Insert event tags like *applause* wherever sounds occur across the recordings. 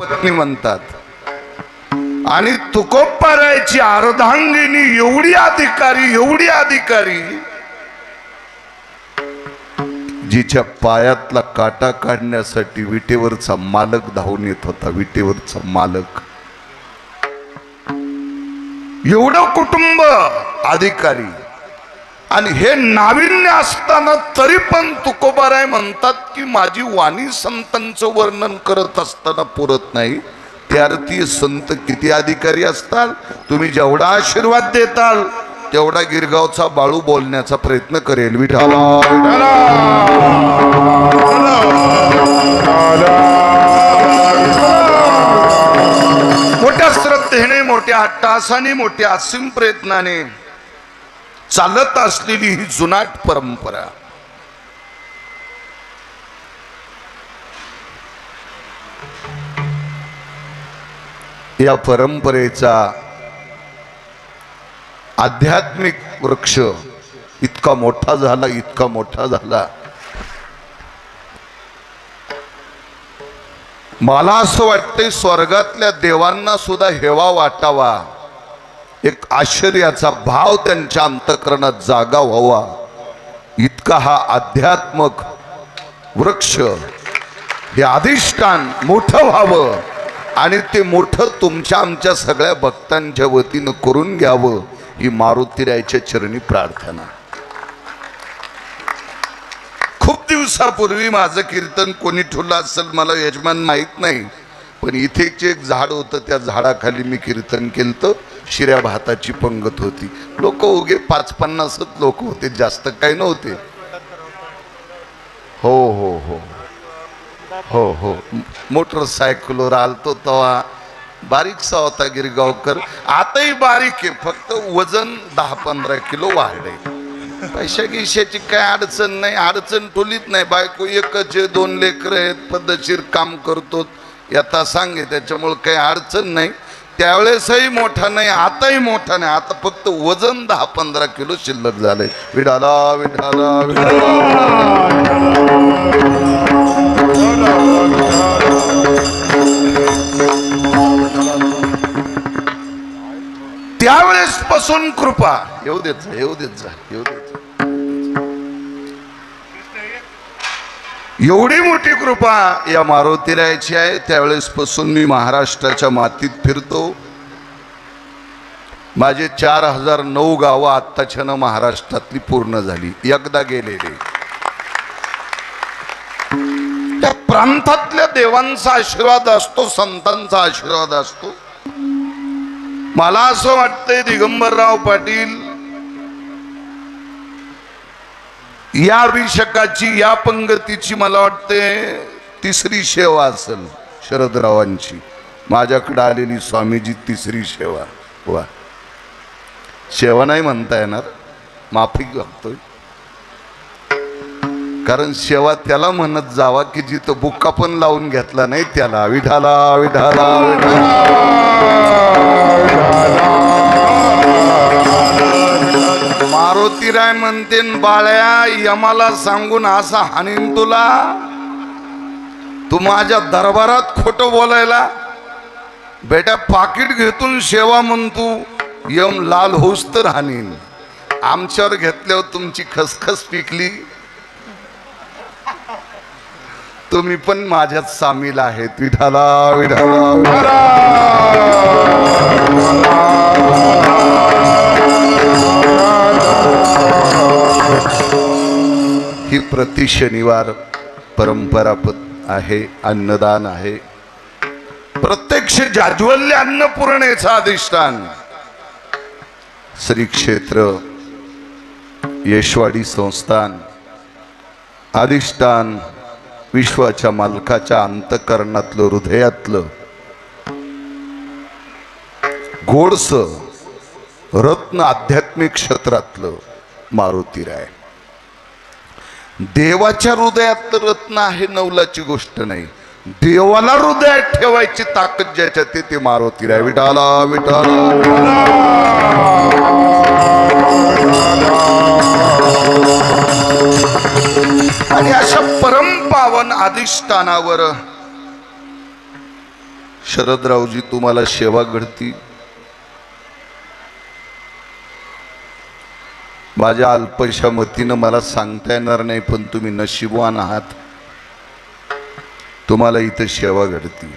पत्नी म्हणतात. आणि तुकोप्पारायची अर्धांगिनी एवढी अधिकारी एवढी अधिकारी जिच्या पायातला काटा काढण्यासाठी विटेवरचा मालक धावून येत होता विटेवरचा मालक. एवढं कुटुंब अधिकारी. आणि हे नाविन्य असताना तरी पण तुकोबाराय म्हणतात की माझी वाणी संतांचं वर्णन करत असताना पुरत नाही. त्यार्थी संत किती अधिकारी असतात? तुम्ही जेवढा आशीर्वाद देताल तेवढा गिरगावचा बाळू बोलण्याचा प्रयत्न करेल. विठाला मोठ्या श्रद्धेने मोठ्या हट्टासाने मोठ्या असीम प्रयत्नाने चालत असलेली ही जुनाट परंपरा. या परंपरेचा आध्यात्मिक वृक्ष इतका मोठा झाला इतका मोठा झाला. मला असं वाटतंय स्वर्गातल्या देवांना सुद्धा हेवा वाटावा. एक आश्चर्याचा भाव त्यांच्या अंतकरणात जागा व्हावा. इतका हा अध्यात्मक वृक्ष हे अधिष्ठान मोठं व्हावं आणि ते मोठं तुमच्या आमच्या सगळ्या भक्तांच्या वतीनं करून घ्यावं ही मारुतीरायच्या चरणी प्रार्थना. खूप दिवसापूर्वी माझं कीर्तन कोणी ठेवलं असेल मला यजमान माहीत नाही पण इथेच एक झाड होतं त्या झाडाखाली मी कीर्तन केलं शिऱ्या भाताची पंगत होती. लोक उगे पाच पन्नासच लोक होते जास्त काही नव्हते. हो हो हो. हो हो. मोटरसायकलवर आलतो तेव्हा बारीकसा होता गिरगावकर. आताही बारीक आहे फक्त वजन दहा पंधरा किलो वाढले पैशा गिशाची काय अडचण नाही अडचण टोलीत नाही. बायको एकच आहे दोन लेकरं आहेत पद्धतशीर काम करतो यथा सांगे त्याच्यामुळे काही अडचण नाही. त्यावेळेसही मोठा नाही आताही मोठा नाही. आता फक्त वजन दहा पंधरा किलो शिल्लक झालंय. विडाला विडाला विडाला. त्यावेळेस पासून कृपा. येऊ देत जा येऊ देत जा येऊ देत जा. एवढी मोठी कृपा या मारुतीरायाची आहे. त्यावेळेस पासून मी महाराष्ट्राच्या मातीत फिरतो. माझे चार हजार नऊ गावं आत्ताच्यानं महाराष्ट्रातली पूर्ण झाली. एकदा गेलेले. त्या प्रांतातल्या देवांचा आशीर्वाद असतो संतांचा आशीर्वाद असतो. मला असं वाटतंय दिगंबरराव पाटील या अभिषेकाची या पंगतीची मला वाटते तिसरी सेवा असेल शरदरावांची. माझ्याकडे आलेली स्वामीजी तिसरी सेवा. वा. सेवा नाही म्हणता येणार. माफी बघतोय कारण सेवा त्याला म्हणत जावा की जिथं बुक्का पण लावून घेतला नाही त्याला विढाला विढाला विढाला मारुतीराय म्हणते बाळ्या यमाला सांगून असा हाणीन तुला? तू माझ्या दरबारात खोट बोलायला? बेटा पाकिट घेतून सेवा म्हणतो यम लाल होस तर हानीन आमच्यावर घेतल्यावर तुमची खसखस पिकली. तुम्ही पण माझ्यात सामील आहेत. विठाला विठाला ही प्रति शनिवार परंपरा आहे अन्नदान आहे. प्रत्यक्ष जाज्वल्य अन्नपूर्णेचा अधिष्ठान. श्री क्षेत्र येशवाडी संस्थान. अधिष्ठान विश्वाच्या मालकाच्या अंतकरणातलं हृदयातलं. गोडस रत्न आध्यात्मिक क्षेत्रातलं मारुतीराय देवाच्या हृदयात रत्न आहे नवलाची गोष्ट नाही. देवाला हृदयात ठेवायची ताकद ज्याच्या ते मारुती राय. विठाला विठाला आणि अशा परमपावन अधिष्ठानावर शरदरावजी तुम्हाला सेवा घडती. माझ्या अल्पशा मतीनं मला सांगता येणार नाही पण तुम्ही नशिबवान आहात. तुम्हाला इथं सेवा घडती.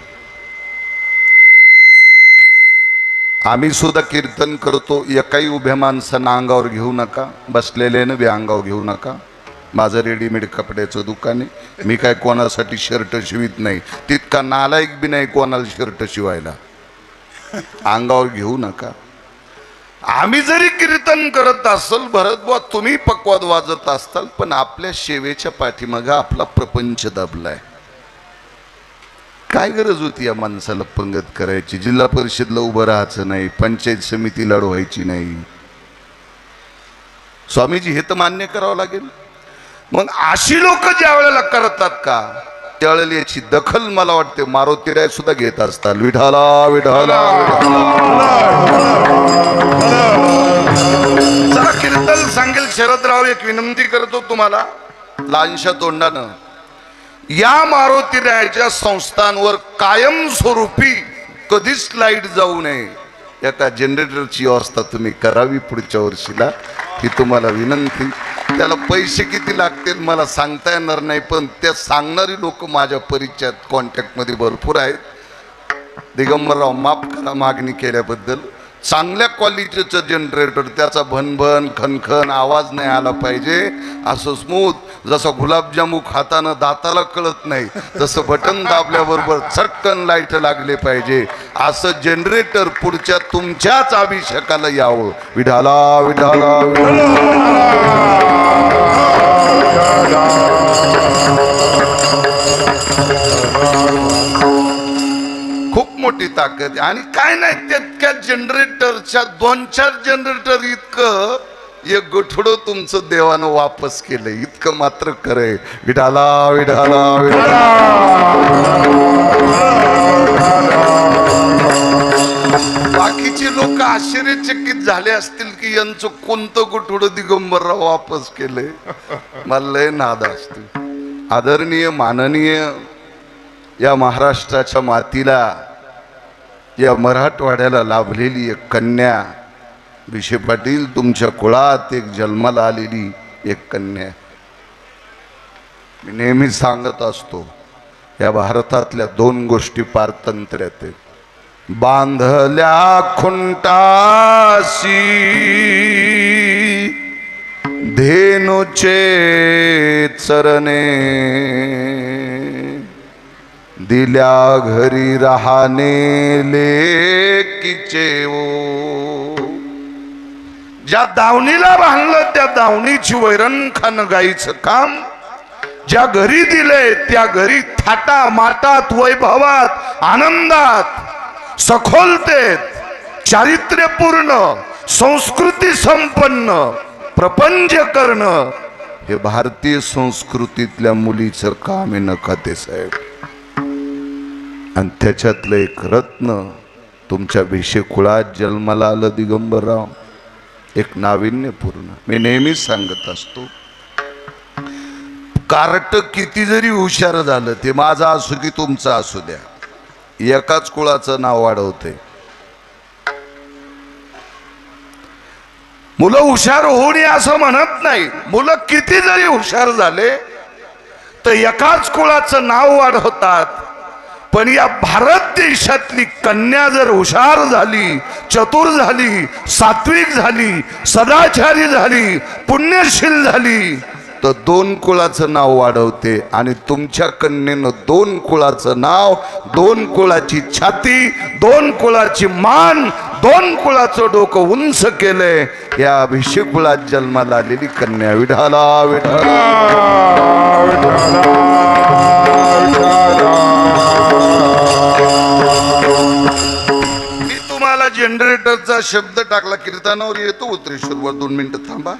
आम्ही सुद्धा कीर्तन करतो. एकाही उभ्या माणसांना अंगावर घेऊ नका. बसलेल्यानं बी अंगावर घेऊ नका. माझं रेडीमेड कपड्याचं दुकान आहे. मी काय कोणासाठी शर्ट शिवित नाही. तितका नालायक बी नाही कोणाला शर्ट शिवायला. अंगावर घेऊ नका. आम्ही जरी कीर्तन करत असल भरत बुवा तुम्ही पक्वाद वाजत असताल पण आपल्या सेवेच्या पाठीमागं आपला प्रपंच दबलाय. काय गरज होती या माणसाला पंगत करायची? जिल्हा परिषदला उभं राहायचं नाही पंचायत समिती लढवायची नाही. स्वामीजी हे तर मान्य करावं लागेल. मग अशी लोक ज्या वेळेला करतात का? त्यावेळेला याची दखल मला वाटते. मारुती राय सुद्धा घेत असतात. विठाला विठाला जरा कीर्तन सांगेल. शरदराव एक विनंती करतो तुम्हाला. लहानशा तोंडानं. या मारुती रायाच्या संस्थांवर कायमस्वरूपी कधीच लाइट जाऊ नये. एका जनरेटरची व्यवस्था तुम्ही करावी पुढच्या वर्षीला. ही तुम्हाला विनंती त्याला पैसे किती लागतील मला सांगता येणार नाही पण त्या सांगणारी लोक माझ्या परिचयात कॉन्टॅक्टमध्ये भरपूर आहेत. दिगंबरराव माफ करा मागणी केल्याबद्दल. चांगल्या क्वालिटीचं जनरेटर त्याचा भनभन खनखन आवाज नाही आला पाहिजे. असं स्मूथ जसं गुलाबजामू खाताना दाताला कळत नाही तसं बटन दाबल्याबरोबर चटकन लाइट लागले पाहिजे. असं जनरेटर पुढच्या तुमच्याच अभिषेकाला यावं. विढाला विढाला खूप मोठी ताकद आहे. आणि काय नाही ते जनरेटरच्या दोन चार जनरेटर इतकं एक गठुडं तुमचं देवानं वापस केलंय. इतकं मात्र करे विडाला विडाला विडाला. बाकीचे लोक आश्चर्यचकित झाले असतील की यांचं कोणतं गुठुडं दिगंबरराव वापस केलंय. मला लय नाद असतो. आदरणीय माननीय या महाराष्ट्राच्या मातीला या मराठवाड्याला लाभलेली एक कन्या. विषय पाटील तुमच्या कुळात एक जन्माला आलेली एक कन्या. मी नेहमी सांगत असतो या भारतातल्या दोन गोष्टी पारतंत्र्यात आहेत. बांधल्या खुंटाशी धेनुचे चरणे. दिल्या घरी राहणे लेकीचे ओ. ज्या दावणीला बांधलं त्या दावणीची वैरण खाणं गाईचं काम. ज्या घरी दिले त्या घरी थाटा माटात वैभवात आनंदात सखोलतेत चारित्र्यपूर्ण संस्कृती संपन्न प्रपंच करणं हे भारतीय संस्कृतीतल्या मुलीचं काम आहे नका ते साहेब. आणि त्याच्यातलं एक रत्न तुमच्या भिषे कुळात जन्माला आलं दिगंबरराव. एक नाविन्यपूर्ण. मी नेहमीच सांगत असतो कार्ट किती जरी हुशार झालं ते माझं असू की तुमचं असू द्या. एकाच कुळाचं नाव वाढवते. मुलं हुशार होणे असं म्हणत नाही. मुलं किती जरी हुशार झाले तर एकाच कुळाचं नाव वाढवतात. पण या भारत देशातली कन्या जर हुशार झाली चतुर झाली सात्विक झाली सदाचारी झाली पुण्यशील झाली तर दोन कुळाचं नाव वाढवते आणि तुमच्या कन्येनं दोन कुळाचं नाव दोन कुळाची छाती दोन कुळाची मान दोन कुळाचं डोकं उंच केलंय. या अभिषेक कुळात जन्माला आलेली कन्या विढाला विढाला जनरेटरचा शब्द टाकला कीर्तनावर येतो उतरेश्वरवर दोन मिनिटं थांबा.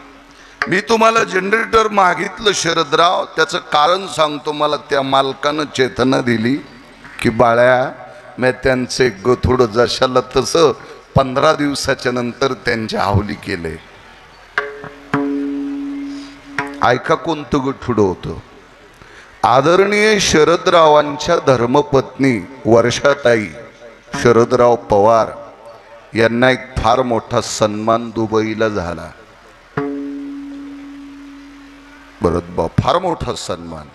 मी तुम्हाला जनरेटर मागितलं शरदराव. त्याचं कारण सांगतो मला त्या मालकानं चेतना दिली की बाळ्या मी त्यांचे थोडं जशाला तसं पंधरा दिवसाच्या नंतर त्यांच्या हावली केले. ऐका कोणतं गठुडं होतं. आदरणीय शरदरावांच्या धर्मपत्नी वर्षाताई शरदराव पवार यांना एक फार मोठा सन्मान दुबईला झाला. बरोबर बा फार मोठा सन्मान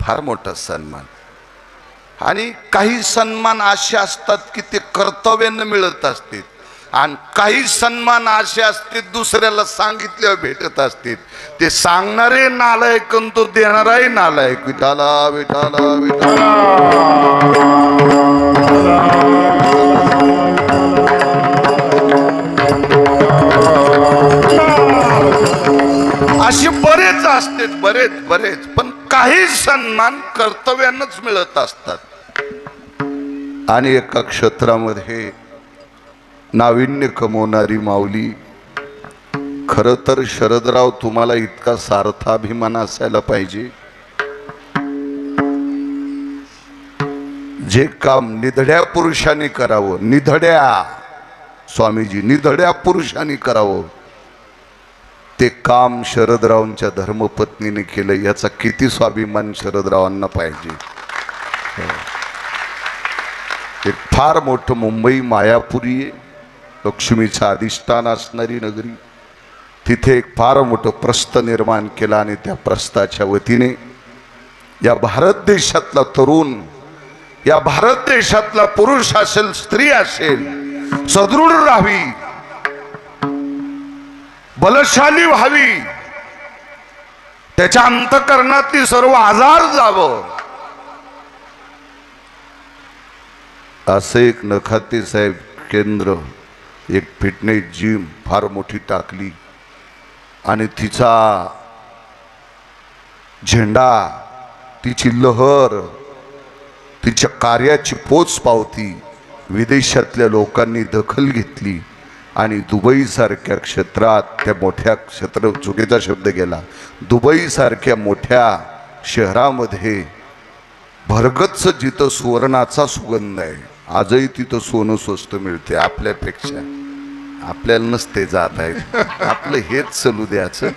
फार मोठा सन्मान. आणि काही सन्मान असे असतात की ते कर्तव्यानं मिळत असतील. आणि काही सन्मान असे असते दुसऱ्याला सांगितल्यावर भेटत असतील. ते सांगणारे नालायक तो देणाराही नालायक. विठाला विठाला विठाला. बरेच बरेच बरेच. पण काही सन्मान कर्तव्यानंच मिळत असतात. आणि एका क्षेत्रामध्ये नाविन्य कमवणारी माऊली खर तर शरदराव तुम्हाला इतका सार्थाभिमान असायला पाहिजे. जे काम निधड्या पुरुषांनी करावं निधड्या स्वामीजी निधड्या पुरुषांनी करावं ते काम शरदरावांच्या धर्मपत्नीने केलं याचा किती स्वाभिमान शरदरावांना पाहिजे. एक फार मोठं मुंबई मायापुरी आहे. लक्ष्मीचं अधिष्ठान असणारी नगरी. तिथे एक फार मोठं प्रस्थ निर्माण केला आणि त्या प्रस्ताच्या वतीने या भारत देशातला तरुण या भारत देशातला पुरुष असेल स्त्री असेल सदृढ राहावी बलशाली व्हावी. त्याच्या अंतकरणातली सर्व आजार जावं. असं एक नखाते साहेब केंद्र एक फिटनेस जिम फार मोठी टाकली. आणि तिचा झेंडा तिची लहर तिच्या कार्याची पोच पावती विदेशातल्या लोकांनी दखल घेतली. आणि दुबईसारख्या क्षेत्रात त्या मोठ्या क्षेत्र चुकीचा शब्द गेला दुबईसारख्या मोठ्या शहरामध्ये भरगच्च जिथं सुवर्णाचा सुगंध आहे आजही तिथं सोनं स्वस्त मिळते आपल्यापेक्षा. आपल्याला नसते जात आहेत. आपलं हेच चलू द्यायचं.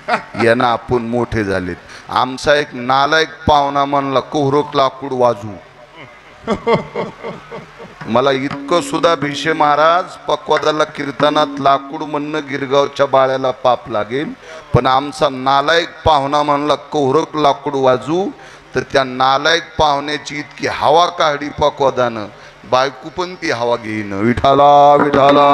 यांना आपण मोठे झालेत. आमचा एक नालायक पाहुणा म्हणला कोहरोक लाकूड वाजू मला इतकं सुद्धा भिशे महाराज पक्वादाला कीर्तनात लाकूड म्हणणं गिरगावच्या बाळ्याला पाप लागेल. पण आमचा नालायक पाहुणा म्हणला कोहरक लाकूड वाजू. तर त्या नालायक पाहुण्याची इतकी हवा काढी पक्वादानं बायको पण ती हवा घेईन. विठाला विठाला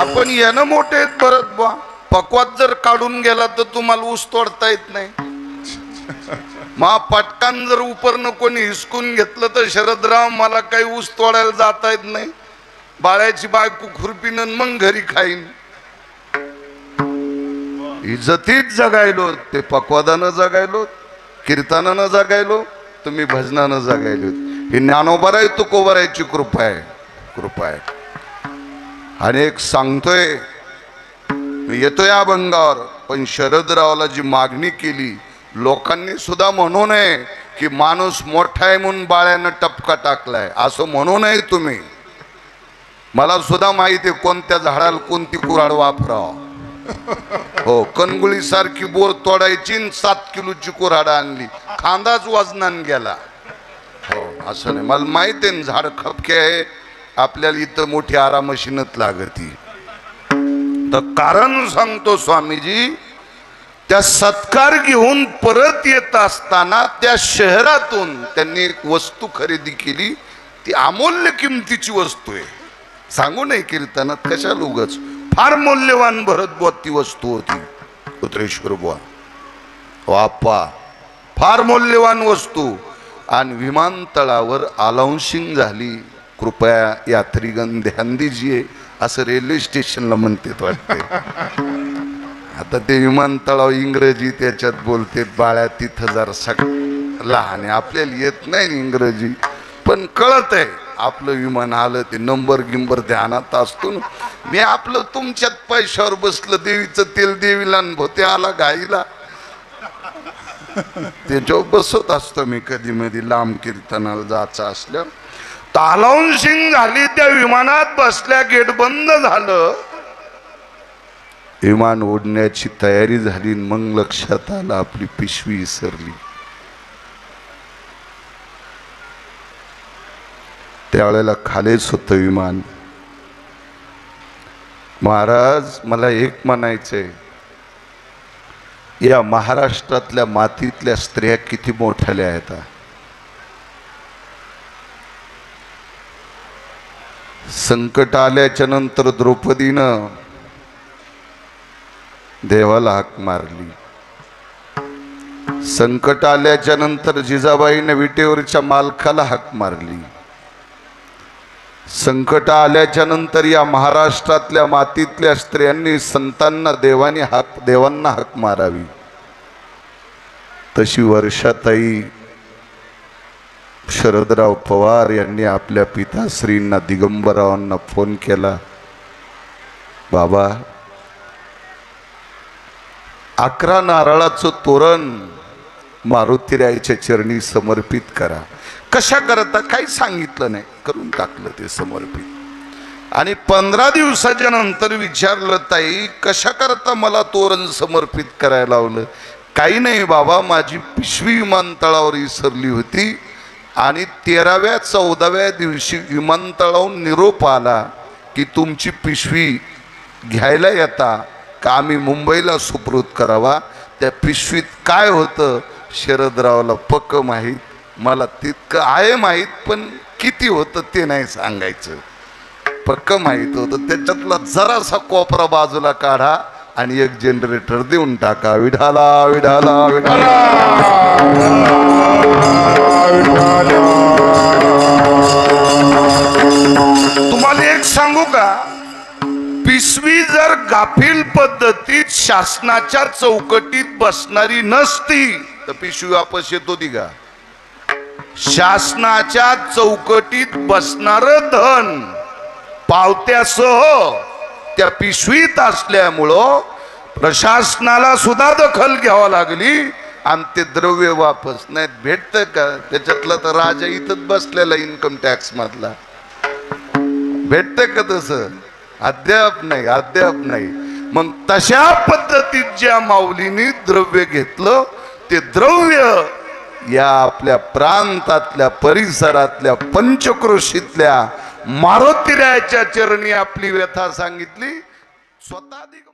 आपण येणं मोठे आहेत परत बा पक्वात जर काढून गेला तर तुम्हाला ऊस तोडता येत नाही. *laughs* मा पटकान जर उपरनं कोणी हिसकून घेतलं तर शरदराव मला काही ऊस तोडायला जाता येत नाही. बाळ्याची बायको खुरपीनं मग घरी खाईन. इज्जतीत जगायलो ते पक्वादानं जगायलो कीर्तनानं जगायलो तुम्ही भजनानं जगायलो. ही ज्ञानोबराय तुकोबरायची कृपा आहे कृपा आहे. आणि एक सांगतोय मी येतो या अभंगावर पण शरदरावला जी मागणी केली लोकांनी सुद्धा म्हणू नये की माणूस मोठा आहे म्हणून बाळ्यानं टपका टाकलाय. असं म्हणू नये तुम्ही. मला सुद्धा माहिती आहे कोणत्या झाडाला कोणती कुऱ्हाड वापरावं. हो कणगुळी सारखी बोर तोडायची आणि सात किलोची कुराड आणली. खांदाच वजनान गेला. हो असं नाही. मला माहिती आहे ना, झाड खपके आहे. आपल्याला इथं मोठी आरामशीनच लागती. तर कारण सांगतो स्वामीजी त्या सत्कार घेऊन परत येत असताना त्या शहरातून त्यांनी एक वस्तू खरेदी केली. ती अमूल्य किमतीची वस्तू आहे. सांगू नाही कीर्तनात कशाला उगच. फार मौल्यवान भरत बुवा ती वस्तू होती. पुत्रेश्वर बुवा. वाप्पा फार मौल्यवान वस्तू. आणि विमानतळावर अलाउन्सिंग झाली. कृपया यात्रीगण ध्यान दिजिये असं रेल्वे स्टेशनला म्हणते वाटते. आता ते विमानतळाव इंग्रजी त्याच्यात बोलते बाळ्या तिथं जर सग लहान आहे आपल्याला येत नाही इंग्रजी. पण कळत आहे आपलं विमान आलं ते नंबर गिंबर ध्यानात असतो ना. मी आपलं तुमच्यात पैशावर बसलं देवीचं तेल देवीला भोते आला गाईला. त्याच्यावर बसत असतो मी कधी मधी लांब कीर्तनाला जायचं असल्या तालावून झाली त्या विमानात बसल्या गेट बंद झालं. विमान ओढण्याची तयारी झाली मग लक्षात आलं आपली पिशवी विसरली. त्यावेळेला खालीच होतं विमान. महाराज मला एक म्हणायचंय. या महाराष्ट्रातल्या मातीतल्या स्त्रिया किती मोठ्याल्या आहेत संकट आल्याच्यानंतर द्रौपदीनं देवाला हाक मारली. संकट आल्याच्यानंतर जिजाबाईनं विटेवरच्या मालकाला हाक मारली. संकट आल्याच्यानंतर या महाराष्ट्रातल्या मातीतल्या स्त्रियांनी संतांना देवानी हाक देवांना हाक मारावी. तशी वर्षाताई शरदराव पवार यांनी आपल्या पिताश्रींना दिगंबरावांना फोन केला बाबा अकरा नारळाचं तोरण मारुतीरायच्या चरणी समर्पित करा. कशा करता? काही सांगितलं नाही. करून टाकलं ते समर्पित. आणि पंधरा दिवसाच्या नंतर विचारलं ताई कशा करता मला तोरण समर्पित करायला लावलं? काही नाही बाबा माझी पिशवी विमानतळावर विसरली होती. आणि तेराव्या चौदाव्या दिवशी विमानतळावरून निरोप आला की तुमची पिशवी घ्यायला येता का? आम्ही मुंबईला सुप्रूत करावा. त्या पिशवीत काय होतं? शरदरावला पक्क माहीत मला तितकं आहे माहीत पण किती होतं ते नाही सांगायचं. पक्क माहीत होतं. त्याच्यातला जरासा कोपरा बाजूला काढा. आणि एक जनरेटर देऊन टाका. विढाला विढाला विढाला. तुम्हाला एक सांगू का? पिशवी जर गाफील पद्धतीत शासनाच्या चौकटीत बसणारी नसती तर पिशवी वापस येतो ती का? शासनाच्या चौकटीत बसणार धन पावत्यासह त्या पिशवीत असल्यामुळं प्रशासनाला सुद्धा दखल घ्यावा लागली. आणि ते द्रव्य वापस नाही भेटतं का? त्याच्यातला तर राजा इथंच बसलेला इन्कम टॅक्स मधला. भेटतं का तसं? अद्याप नाही अद्याप नाही. मग तशा पद्धतीत ज्या माऊलीने द्रव्य घेतलं ते द्रव्य या आपल्या प्रांतातल्या परिसरातल्या पंचक्रोशीतल्या मारुतीरायाच्या चरणी आपली व्यथा सांगितली. स्वतः दिग-